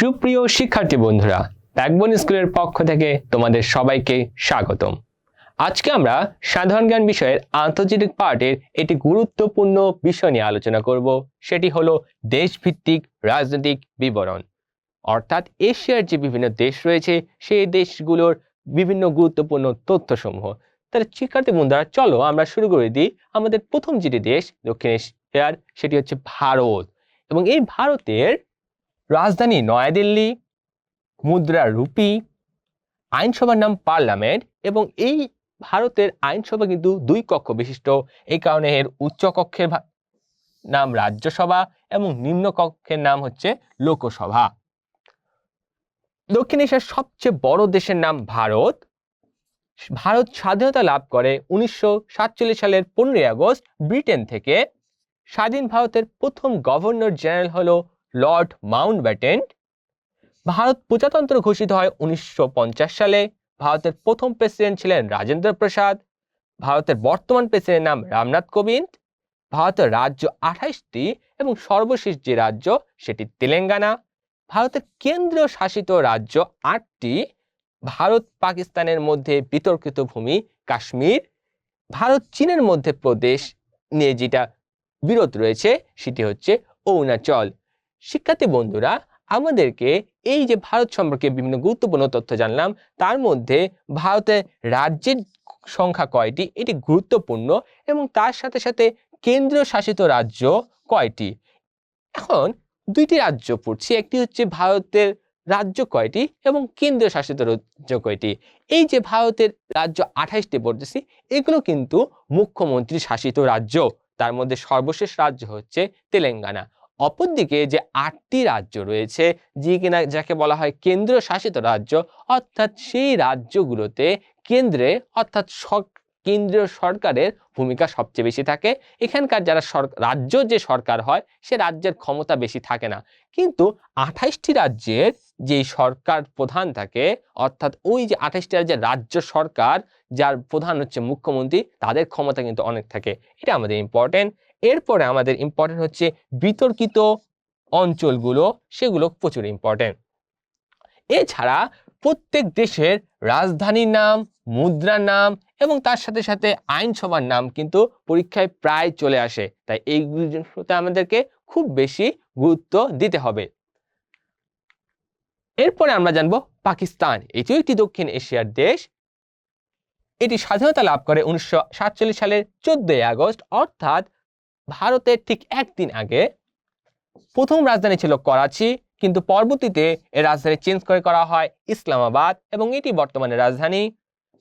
সুপ্রিয় শিক্ষার্থী বন্ধুরা ব্যাকবন স্কুলের পক্ষ থেকে তোমাদের সবাইকে স্বাগতম। আজকে আমরা সাধারণ জ্ঞান বিষয়ের আন্তর্জাতিক পার্টের একটি গুরুত্বপূর্ণ বিষয় নিয়ে আলোচনা করব, সেটি হলো দেশভিত্তিক রাজনৈতিক বিবরণ। অর্থাৎ এশিয়ার যে বিভিন্ন দেশ রয়েছে, সেই দেশগুলোর বিভিন্ন গুরুত্বপূর্ণ তথ্যসমূহ। তাহলে শিক্ষার্থী বন্ধুরা, চলো আমরা শুরু করে দিই আমাদের প্রথম যেটি দেশ, দক্ষিণ এশিয়ার, সেটি হচ্ছে ভারত। এবং এই ভারতের রাজধানী নয়াদিল্লি, মুদ্রা রুপি, আইনসভার নাম পার্লামেন্ট এবং এই ভারতের আইনসভা কিন্তু দুই কক্ষ বিশিষ্ট। এই কারণে এর উচ্চ কক্ষের নাম রাজ্যসভা এবং নিম্ন কক্ষের নাম হচ্ছে লোকসভা। দক্ষিণ এশিয়ার সবচেয়ে বড় দেশের নাম ভারত। ভারত স্বাধীনতা লাভ করে উনিশশো সাতচল্লিশ সালের পনেরোই আগস্ট ব্রিটেন থেকে। স্বাধীন ভারতের প্রথম গভর্নর জেনারেল হলো লর্ড মাউন্টব্যাটেন। ভারত প্রজাতন্ত্র ঘোষিত হয় উনিশশো পঞ্চাশ সালে। ভারতের প্রথম প্রেসিডেন্ট ছিলেন রাজেন্দ্র প্রসাদ। ভারতের বর্তমান প্রেসিডেন্ট নাম রামনাথ কোবিন্দ। ভারতের রাজ্য আঠাইশটি এবং সর্বশেষ যে রাজ্য সেটি তেলেঙ্গানা। ভারতের কেন্দ্রীয় শাসিত রাজ্য আটটি। ভারত পাকিস্তানের মধ্যে বিতর্কিত ভূমি কাশ্মীর। ভারত চীনের মধ্যে প্রদেশ নিয়ে যেটা বিরোধ রয়েছে সেটি হচ্ছে অরুণাচল। শিক্ষার্থী বন্ধুরা, আমাদেরকে এই যে ভারত সম্পর্কে বিভিন্ন গুরুত্বপূর্ণ তথ্য জানলাম, তার মধ্যে ভারতের রাজ্যের সংখ্যা কয়টি? এটি গুরুত্বপূর্ণ এবং তার সাথে সাথে কেন্দ্রীয় শাসিত রাজ্য কয়টি? এখন দুইটি রাজ্য পড়ছি, একটি হচ্ছে ভারতের রাজ্য কয়টি এবং কেন্দ্রীয় শাসিত রাজ্য কয়টি? এই যে ভারতের রাজ্য আঠাইশটি পড়তেছি, এগুলো কিন্তু মুখ্যমন্ত্রী শাসিত রাজ্য। তার মধ্যে সর্বশেষ রাজ্য হচ্ছে তেলেঙ্গানা। অপরদিকে যে আটটি রাজ্য রয়েছে, যে কিনা যাকে বলা হয় কেন্দ্রীয় শাসিত রাজ্য, অর্থাৎ সেই রাজ্যগুলোতে কেন্দ্রে, অর্থাৎ কেন্দ্রীয় সরকারের ভূমিকা সবচেয়ে বেশি থাকে। এখানকার যারা রাজ্য যে সরকার হয়, সে রাজ্যের ক্ষমতা বেশি থাকে না। কিন্তু আঠাইশটি রাজ্যের যে সরকার প্রধান থাকে, অর্থাৎ ওই যে আঠাইশটি রাজ্যের রাজ্য সরকার, যার প্রধান হচ্ছে মুখ্যমন্ত্রী, তাদের ক্ষমতা কিন্তু অনেক থাকে। এটা আমাদের ইম্পর্টেন্ট এরপরে আমাদের ইম্পর্টেন্ট হচ্ছে বিতর্কিত অঞ্চলগুলো, সেগুলো প্রচুর ইম্পর্টেন্ট এছাড়া প্রত্যেক দেশের রাজধানীর নাম, মুদ্রার নাম এবং তার সাথে সাথে আইনসভার নাম কিন্তু পরীক্ষায় প্রায় চলে আসে। তাই এইগুলোতে আমাদেরকে খুব বেশি গুরুত্ব দিতে হবে। এরপরে আমরা জানব পাকিস্তান। এটিও একটি দক্ষিণ এশিয়ার দেশ। এটি স্বাধীনতা লাভ করে উনিশশো সাতচল্লিশ সালের চোদ্দই আগস্ট, অর্থাৎ ভারতের ঠিক একদিন আগে প্রথম রাজধানী ছিল করাচি, কিন্তু পরবর্তীতে এর রাজধানী চেঞ্জ করে করা হয় ইসলামাবাদ এবং এটি বর্তমানে রাজধানী।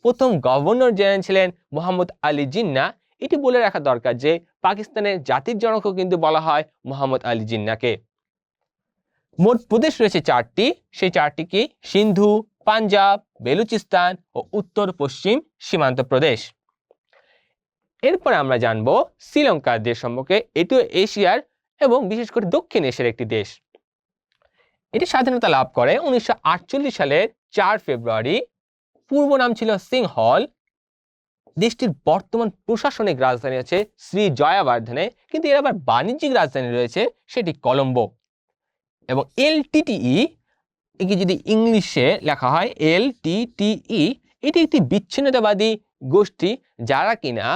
প্রথম গভর্নর জেনারেল ছিলেন মোহাম্মদ আলী জিন্না। এটি বলে রাখা দরকার যে পাকিস্তানের জাতির জনকও কিন্তু বলা হয় মোহাম্মদ আলী জিন্নাকে। মোট প্রদেশ রয়েছে চারটি। সেই চারটি কি? সিন্ধু, পাঞ্জাব, বেলুচিস্তান ও উত্তর পশ্চিম সীমান্ত প্রদেশ। এরপর আমরা জানব শ্রীলঙ্কার দেশ সম্পর্কে এটিও এশিয়ার এবং বিশেষ করে দক্ষিণ এশিয়ার একটি দেশ। এটি স্বাধীনতা লাভ করে উনিশশো আটচল্লিশ সালের চার ফেব্রুয়ারি। পূর্ব নাম ছিল সিংহল। দেশটির বর্তমান প্রশাসনিক রাজধানী আছে শ্রী জয়াবর্ধনে, কিন্তু এর আবার বাণিজ্যিক রাজধানী রয়েছে সেটি কলম্বো। এবং এলটিটিই একে যদি ইংলিশে লেখা হয় এল টি টিই এটি একটি বিচ্ছিন্নতাবাদী গোষ্ঠী যারা কিনা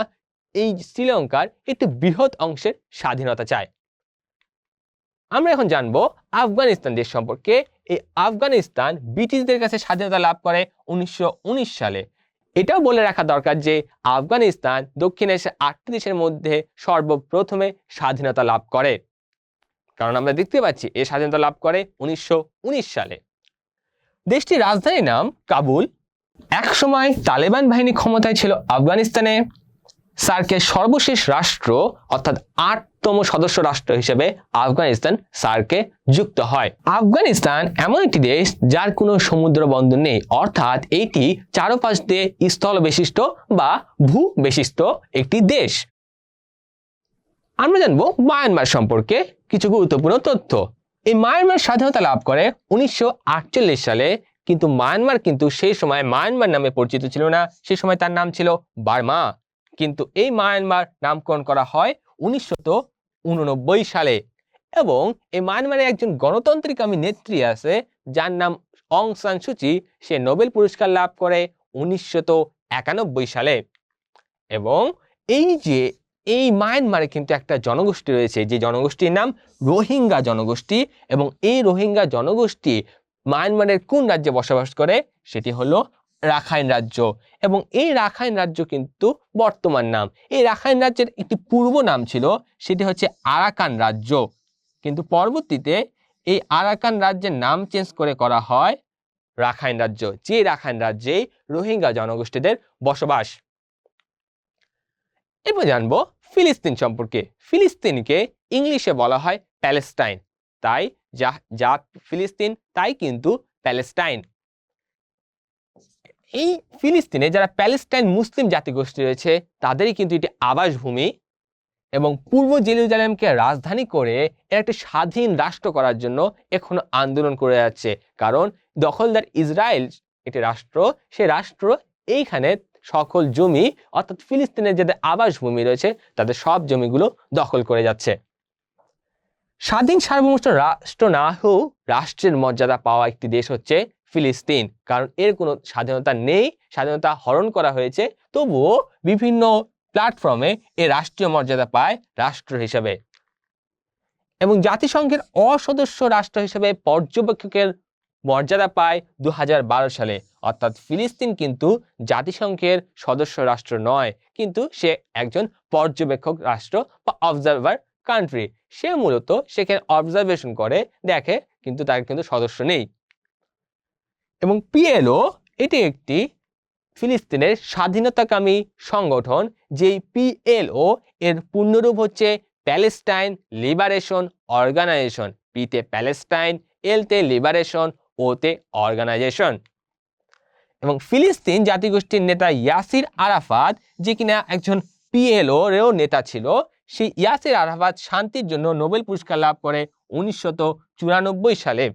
এই শ্রীলঙ্কার একটি বৃহৎ অংশের স্বাধীনতা চায়। আমরা এখন জানব আফগানিস্তান দেশ সম্পর্কে। এই আফগানিস্তান ব্রিটিশদের কাছে স্বাধীনতা লাভ করে উনিশশো উনিশ সালে। এটাও বলে রাখা দরকার যে আফগানিস্তান দক্ষিণ এশিয়ার আটটি দেশের মধ্যে সর্বপ্রথমে স্বাধীনতা লাভ করে। কারণ আমরা দেখতে পাচ্ছি এ স্বাধীনতা লাভ করে উনিশশো উনিশ সালে। দেশটির রাজধানীর নাম কাবুল। একসময় তালেবান বাহিনী ক্ষমতায় ছিল আফগানিস্তানে। সার্কের সর্বশেষ রাষ্ট্র, অর্থাৎ আটতম সদস্য রাষ্ট্র হিসেবে আফগানিস্তান সার্কে যুক্ত হয়। আফগানিস্তান এমন একটি দেশ যার কোনো সমুদ্র বন্দর নেই, অর্থাৎ এটি চারপাশ দিয়ে স্থল বিশিষ্ট বা ভূ বিশিষ্ট একটি দেশ। আমরা জানব মায়ানমার সম্পর্কে কিছু গুরুত্বপূর্ণ তথ্য। এই মায়ানমার স্বাধীনতা লাভ করে উনিশশো আটচল্লিশ সালে, কিন্তু মায়ানমার কিন্তু সেই সময় মায়ানমার নামে পরিচিত ছিল না। সেই সময় তার নাম ছিল বার্মা। কিন্তু এই মায়ানমার নামকরণ করা হয় উনিশশো সালে। এবং এই মায়ানমারে একজন গণতান্ত্রিক আমি নেত্রী আছে, যার নাম অং সান সুচি সে নোবেল পুরস্কার লাভ করে উনিশশো একানব্বই সালে। এবং এই যে, এই মায়ানমারে কিন্তু একটা জনগোষ্ঠী রয়েছে, যে জনগোষ্ঠীর নাম রোহিঙ্গা জনগোষ্ঠী। এবং এই রোহিঙ্গা জনগোষ্ঠী মায়ানমারের কোন রাজ্যে বসবাস করে, সেটি হলো রাখাইন রাজ্য। এবং এই রাখাইন রাজ্য কিন্তু বর্তমান নাম। এই রাখাইন রাজ্যের একটি পূর্ব নাম ছিল, সেটি হচ্ছে আরাকান রাজ্য। কিন্তু পরবর্তীতে এই আরাকান রাজ্যের নাম চেঞ্জ করে করা হয় রাখাইন রাজ্য, যে রাখাইন রাজ্যে রোহিঙ্গা জনগোষ্ঠীদের বসবাস। এরপর জানব ফিলিস্তিন সম্পর্কে। ফিলিস্তিনকে ইংলিশে বলা হয় প্যালেস্টাইন। তাই যা যা ফিলিস্তিন, তাই কিন্তু প্যালেস্টাইন। এই ফিলিস্তিনে যারা প্যালেস্টাইন মুসলিম জাতিগোষ্ঠী রয়েছে, তাদেরই কিন্তু এটি আবাসভূমি এবং পূর্ব জেরুজালেমকে রাজধানী করে এর একটি স্বাধীন রাষ্ট্র করার জন্য এখনও আন্দোলন করে যাচ্ছে। কারণ দখলদার ইসরায়েল একটি রাষ্ট্র সে রাষ্ট্র এইখানে সকল জমি, অর্থাৎ ফিলিস্তিনের যাদের আবাসভূমি রয়েছে, তাদের সব জমিগুলো দখল করে যাচ্ছে। স্বাধীন সার্বভৌমত্ব রাষ্ট্র না হয়েও রাষ্ট্রের মর্যাদা পাওয়া একটি দেশ হচ্ছে ফিলিস্তিন। কারণ এর কোনো স্বাধীনতা নেই, স্বাধীনতা হরণ করা হয়েছে। তবুও বিভিন্ন প্ল্যাটফর্মে এ রাষ্ট্রীয় মর্যাদা পায় রাষ্ট্র হিসেবে। এবং জাতিসংঘের অসদস্য রাষ্ট্র হিসেবে পর্যবেক্ষকের মর্যাদা পায় দু হাজার বারো সালে। অর্থাৎ ফিলিস্তিন কিন্তু জাতিসংঘের সদস্য রাষ্ট্র নয়, কিন্তু সে একজন পর্যবেক্ষক রাষ্ট্র বা অবজারভার কান্ট্রি সে মূলত সেখানে অবজারভেশন করে, দেখে, কিন্তু তার কিন্তু সদস্য নেই। এবং পিএলও, এটি একটি ফিলিস্তিনের স্বাধীনতাকামী সংগঠন, যেই পিএলও এর পূর্ণরূপ হচ্ছে প্যালেস্টাইন লিবারেশন অর্গানাইজেশন পিতে প্যালেস্টাইন এলতে লিবারেশন ওতে অর্গানাইজেশন। এবং ফিলিস্তিন জাতিগোষ্ঠীর নেতা ইয়াসির আরাফাত, যে কিনা একজন পিএলও এরও নেতা ছিল, সেই ইয়াসির আরাফাত শান্তির জন্য নোবেল পুরস্কার লাভ করে উনিশশো চুরানব্বই সালে।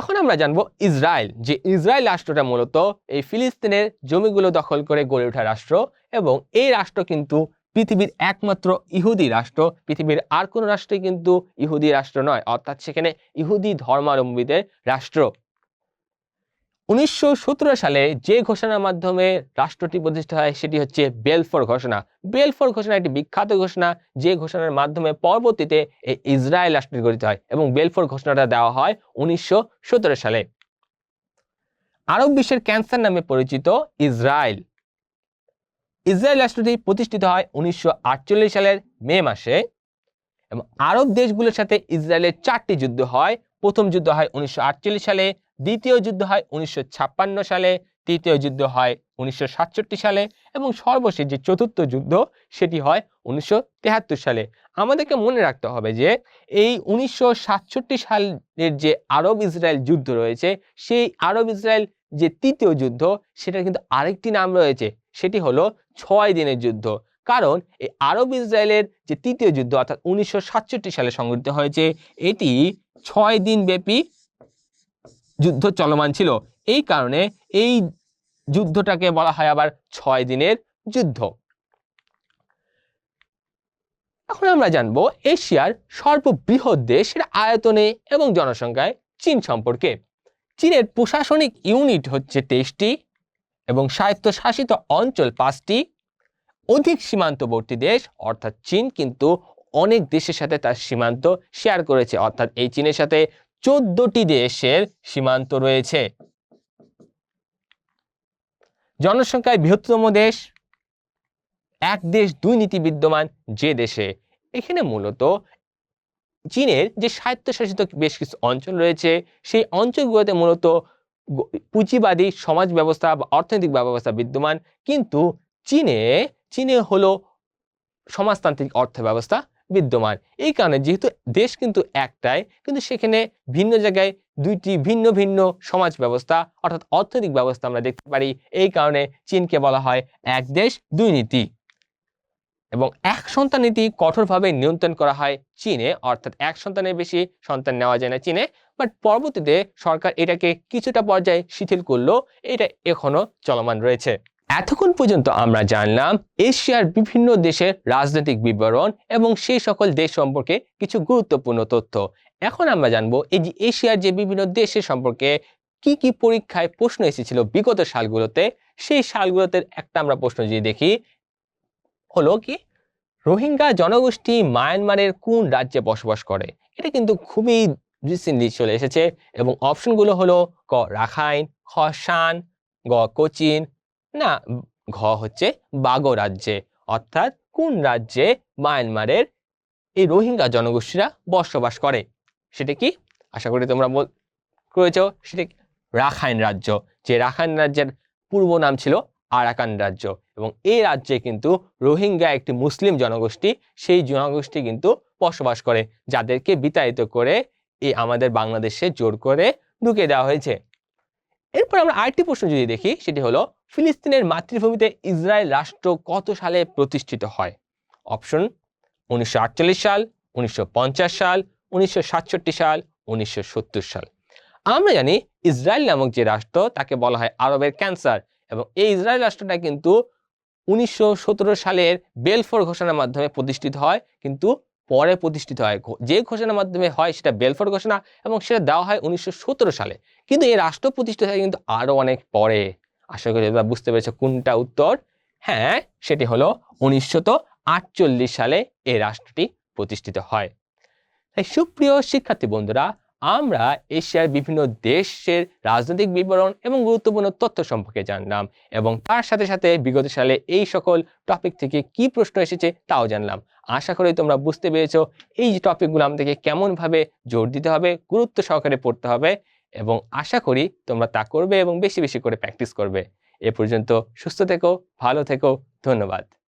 এখন আমরা জানব ইসরায়েল, যে ইসরায়েল রাষ্ট্রটা মূলত এই ফিলিস্তিনের জমিগুলো দখল করে গড়ে ওঠা রাষ্ট্র এবং এই রাষ্ট্র কিন্তু পৃথিবীর একমাত্র ইহুদি রাষ্ট্র। পৃথিবীর আর কোনো রাষ্ট্রই কিন্তু ইহুদি রাষ্ট্র নয়, অর্থাৎ সেখানে ইহুদি ধর্মাবলম্বীদের রাষ্ট্র। উনিশশো সতেরো সালে যে ঘোষণার মাধ্যমে রাষ্ট্রটি প্রতিষ্ঠা হয়, সেটি হচ্ছে বেলফোর ঘোষণা। বেলফোর ঘোষণা একটি বিখ্যাত ঘোষণা, যে ঘোষণার মাধ্যমে পরবর্তীতে এই ইসরায়েল রাষ্ট্রটি গঠিত হয় এবং বেলফোর ঘোষণাটা দেওয়া হয় উনিশশো সতেরো সালে। আরব বিশ্বের ক্যান্সার নামে পরিচিত ইসরায়েল। ইসরায়েল রাষ্ট্রটি প্রতিষ্ঠিত হয় উনিশশো আটচল্লিশ সালের মে মাসে এবং আরব দেশগুলোর সাথে ইসরায়েলের চারটি যুদ্ধ হয়। প্রথম যুদ্ধ হয় উনিশশো আটচল্লিশ সালে দ্বিতীয় যুদ্ধ হয় উনিশশো ছাপ্পান্ন সালে, তৃতীয় যুদ্ধ হয় উনিশশো সাতষট্টি সালে এবং সর্বশেষ যে চতুর্থ যুদ্ধ সেটি হয় উনিশশো সালে। আমাদেরকে মনে রাখতে হবে যে এই উনিশশো সাতষট্টি সালের যে আরব ইসরায়েল যুদ্ধ রয়েছে, সেই আরব ইসরায়েল যে তৃতীয় যুদ্ধ সেটার কিন্তু আরেকটি নাম রয়েছে, সেটি হলো ছয় দিনের যুদ্ধ। কারণ এই আরব ইসরায়েলের যে তৃতীয় যুদ্ধ অর্থাৎ উনিশশো সাতষট্টি সালে সংঘটিত হয়েছে, এটি ছয় দিন ব্যাপী যুদ্ধ চলমান ছিল। এই কারণে এই যুদ্ধটাকে বলা হয় আবার ছয় দিনের যুদ্ধ। এখন আমরা জানব এশিয়ার সর্ববৃহৎ দেশের আয়তনে এবং জনসংখ্যায় চীন সম্পর্কে। চীনের প্রশাসনিক ইউনিট হচ্ছে তেইশটি এবং স্বায়ত্তশাসিত অঞ্চল পাঁচটি। অধিক সীমান্তবর্তী দেশ, অর্থাৎ চীন, কিন্তু অনেক দেশের সাথে তার সীমান্ত শেয়ার করেছে, অর্থাৎ এই চীনের সাথে চোদ্দটি দেশের সীমান্ত রয়েছে। জনসংখ্যায় বৃহত্তম দেশ, এক দেশ, দুই নীতি বিদ্যমান যে দেশে। এখানে মূলত চীনের যে স্বায়ত্তশাসিত বেশ কিছু অঞ্চল রয়েছে, সেই অঞ্চলগুলোতে মূলত পুঁজিবাদী সমাজ ব্যবস্থা বা অর্থনৈতিক ব্যবস্থা বিদ্যমান। কিন্তু চীনে চীনে হলো সমাজতান্ত্রিক অর্থ ব্যবস্থা বিদ্যমান। এই কারণে যেহেতু দেশ কিন্তু একটাই, কিন্তু সেখানে ভিন্ন জায়গায় দুইটি ভিন্ন ভিন্ন সমাজ ব্যবস্থা, অর্থাৎ অর্থনৈতিক ব্যবস্থা আমরা দেখতে পারি। এই কারণে চীনকে বলা হয় এক দেশ, দুই নীতি। এবং এক সন্তান নীতি কঠোরভাবে নিয়ন্ত্রণ করা হয় চীনে, অর্থাৎ এক সন্তানের বেশি সন্তান নেওয়া যায় না চীনে। বাট পরবর্তীতে সরকার এটাকে কিছুটা পর্যায়ে শিথিল করলেও এটা এখনও চলমান রয়েছে। এতক্ষণ পর্যন্ত আমরা জানলাম এশিয়ার বিভিন্ন দেশের রাজনৈতিক বিবরণ এবং সেই সকল দেশ সম্পর্কে কিছু গুরুত্বপূর্ণ তথ্য। এখন আমরা জানব এই যে এশিয়ার যে বিভিন্ন দেশের সম্পর্কে কি কি পরীক্ষায় প্রশ্ন এসেছিল বিগত সালগুলোতে, সেই সালগুলোতে একটা আমরা প্রশ্ন যদি দেখি, হলো কি, রোহিঙ্গা জনগোষ্ঠী মায়ানমারের কোন রাজ্যে বসবাস করে? এটা কিন্তু খুবই রিসেন্টলি চলে এসেছে এবং অপশনগুলো হলো ক রাখাইন, খ শান, গ কোচিন না, ঘ হচ্ছে বাগো রাজ্যে অর্থাৎ কোন রাজ্যে মায়ানমারের এই রোহিঙ্গা জনগোষ্ঠীরা বসবাস করে? সেটা কি? আশা করি তোমরা বল, করেছ। সেটা রাখাইন রাজ্য, যে রাখাইন রাজ্যের পূর্ব নাম ছিল আরাকান রাজ্য এবং এই রাজ্যে কিন্তু রোহিঙ্গা একটি মুসলিম জনগোষ্ঠী, সেই জনগোষ্ঠী কিন্তু বসবাস করে, যাদেরকে বিতাড়িত করে এই আমাদের বাংলাদেশে জোর করে ঢুকে দেওয়া হয়েছে। এরপর আমরা আরেকটি প্রশ্ন যদি দেখি, সেটি হলো, ফিলিস্তিনের মাতৃভূমিতে ইসরায়েল রাষ্ট্র কত সালে প্রতিষ্ঠিত হয়? অপশন, উনিশশো আটচল্লিশ সাল, উনিশশো পঞ্চাশ সাল, উনিশশো সাতষট্টি সাল, উনিশশো সাল। আমরা জানি ইসরায়েল নামক যে রাষ্ট্র, তাকে বলা হয় আরবের ক্যান্সার এবং এই ইসরায়েল রাষ্ট্রটা কিন্তু উনিশশো সতেরো সালের বেলফোর ঘোষণার মাধ্যমে প্রতিষ্ঠিত হয়, কিন্তু পরে প্রতিষ্ঠিত হয়। যে ঘোষণার মাধ্যমে হয় সেটা বেলফোর ঘোষণা এবং সেটা দেওয়া হয় উনিশশো সতেরো সালে। কিন্তু এই রাষ্ট্র প্রতিষ্ঠিত হয় কিন্তু আরও অনেক পরে। আশা করি তোমরা বুঝতে পেরেছ কোনটা উত্তর? হ্যাঁ সেটি হলো উনিশশো সালে এই রাষ্ট্রটি প্রতিষ্ঠিত হয়। তাই সুপ্রিয় শিক্ষার্থী বন্ধুরা আমরা এশিয়ার বিভিন্ন দেশের রাজনৈতিক বিবরণ এবং গুরুত্বপূর্ণ তথ্য সম্পর্কে জানলাম এবং তার সাথে সাথে বিগত সালে এই সকল টপিক থেকে কি প্রশ্ন এসেছে তাও জানলাম। আশা করি তোমরা বুঝতে পেরেছ এই যে টপিকগুলো আমাদেরকে কেমনভাবে জোর দিতে হবে, গুরুত্ব সহকারে পড়তে হবে এবং আশা করি তোমরা তা করবে এবং বেশি বেশি করে প্র্যাকটিস করবে। এ পর্যন্ত সুস্থ থেকো, ভালো থেকো, ধন্যবাদ।